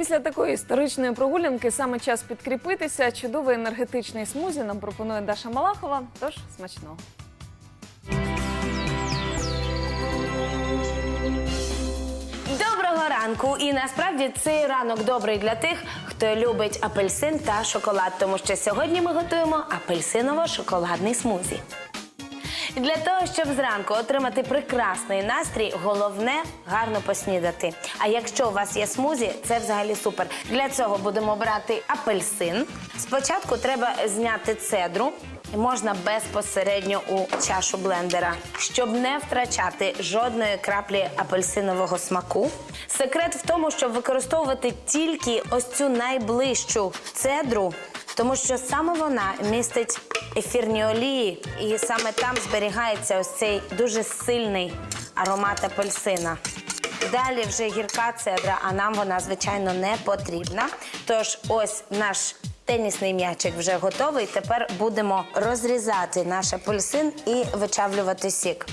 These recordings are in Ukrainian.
Після такої історичної прогулянки саме час підкріпитися. Чудовий енергетичний смузі нам пропонує Даша Малахова. Тож смачного. Доброго ранку! І насправді цей ранок добрий для тих, хто любить апельсин та шоколад, тому що сьогодні ми готуємо апельсиново-шоколадний смузі. Для того, щоб зранку отримати прекрасний настрій, головне гарно поснідати. А якщо у вас є смузі, це взагалі супер. Для цього будемо брати апельсин. Спочатку треба зняти цедру. І Можна безпосередньо у чашу блендера, щоб не втрачати жодної краплі апельсинового смаку. Секрет в тому, щоб використовувати тільки ось цю найближчу цедру, тому що саме вона містить ефірні олії, і саме там зберігається ось цей дуже сильний аромат апельсина. Далі вже гірка цедра, а нам вона, звичайно, не потрібна. Тож ось наш тенісний м'ячик вже готовий. Тепер будемо розрізати наш апельсин і вичавлювати сік.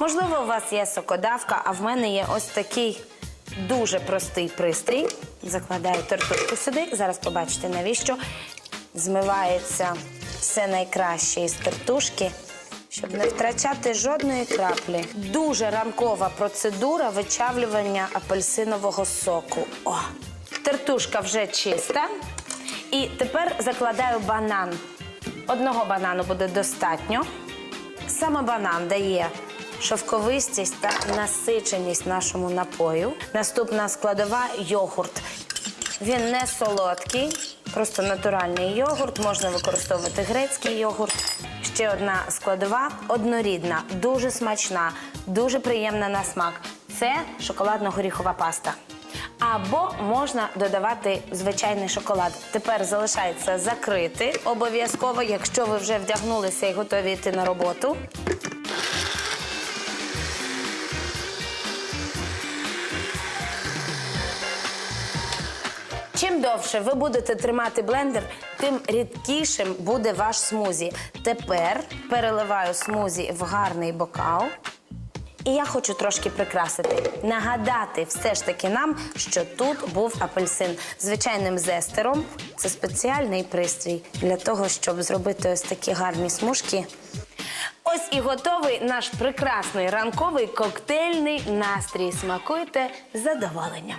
Можливо, у вас є сокодавка, а в мене є ось такий дуже простий пристрій. Закладаю тертушку сюди. Зараз побачите, навіщо змивається все найкраще із тертушки. Щоб не втрачати жодної краплі. Дуже ранкова процедура вичавлювання апельсинового соку. О! Тертушка вже чиста. І тепер закладаю банан. Одного банану буде достатньо. Саме банан дає шовковистість та насиченість нашому напою. Наступна складова йогурт. Він не солодкий, просто натуральний йогурт. Можна використовувати грецький йогурт. Ще одна складова однорідна, дуже смачна, дуже приємна на смак. Це шоколадно-горіхова паста. Або можна додавати звичайний шоколад. Тепер залишається закрити обов'язково, якщо ви вже вдягнулися і готові йти на роботу. Чим довше ви будете тримати блендер, тим рідкішим буде ваш смузі. Тепер переливаю смузі в гарний бокал. І я хочу трошки прикрасити, нагадати все ж таки нам, що тут був апельсин звичайним зестером. Це спеціальний пристрій для того, щоб зробити ось такі гарні смужки. Ось і готовий наш прекрасний ранковий коктейльний настрій. Смакуйте задоволенням.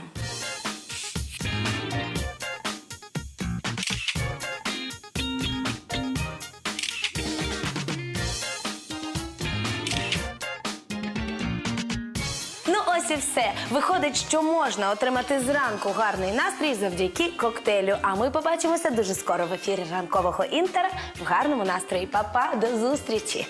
І все. Виходить, що можна отримати зранку гарний настрій завдяки коктейлю. А ми побачимося дуже скоро в ефірі ранкового інтера в гарному настрої. Па-па, до зустрічі!